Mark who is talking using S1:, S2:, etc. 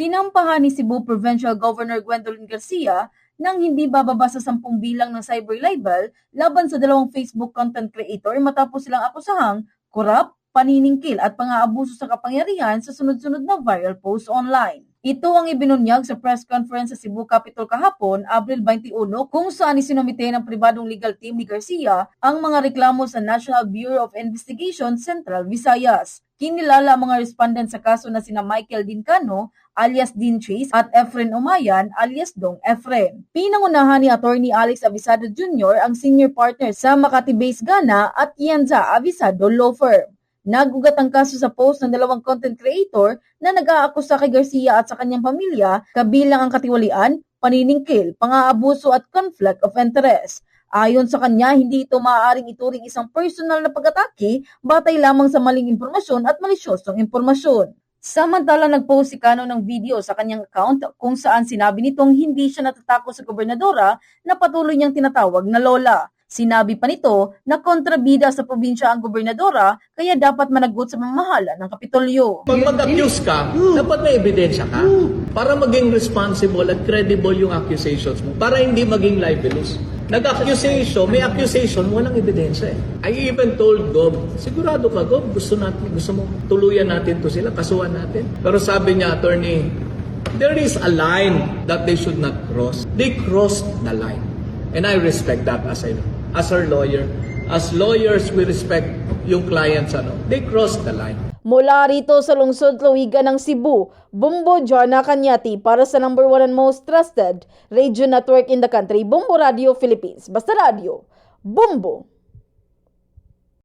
S1: Sinampahan ni Cebu Provincial Governor Gwendolyn Garcia nang hindi bababa sa 10 bilang ng cyber libel laban sa dalawang Facebook content creator matapos silang akusahang korap, paniningkil at pang-aabuso sa kapangyarihan sa sunod-sunod na viral post online. Ito ang ibinunyag sa press conference sa Cebu Capitol kahapon, Abril 21, kung saan isinumite ng pribadong legal team ni Garcia ang mga reklamo sa National Bureau of Investigation Central Visayas. Kinilala ang mga respondent sa kaso na sina Michael Dincano alias Dean Chase at Efren Umayan alias Dong Efren. Pinangunahan ni Attorney Alex Avisado Jr. ang senior partner sa Makati-based Ghana at Yanza Avisado Law Firm. Nagugat ang kaso sa post ng dalawang content creator na nag-aakusa kay Garcia at sa kanyang pamilya kabilang ang katiwalian, paniningkil, pang-aabuso at conflict of interest. Ayon sa kanya, hindi ito maaaring ituring isang personal na pag-atake batay lamang sa maling impormasyon at malisyosong impormasyon. Samantala, nag-post si Cano ng video sa kanyang account kung saan sinabi nitong hindi siya natatakot sa gobernadora na patuloy niyang tinatawag na lola. Sinabi pa nito na kontrabida sa probinsya ang gobernadora kaya dapat managot sa mamahala ng Kapitolyo.
S2: Pag mag-accuse ka, dapat may ebidensya ka. Para maging responsible at credible yung accusations mo. Para hindi maging libelous. Nag-accusation, may accusation, walang ebidensya eh. I even told Gob, sigurado ka Gob, gusto natin, gusto mo tuluyan natin to sila, kasuhan natin. Pero sabi niya, attorney, there is a line that they should not cross. They crossed the line. And I respect that as a as our lawyer. As lawyers, we respect yung clients ano. They crossed the line.
S1: Mula rito sa lungsod Lawigan ng Cebu, Bumbo Jona Kanyati para sa number one and most trusted radio network in the country, Bumbo Radio Philippines. Basta Radio, Bumbo!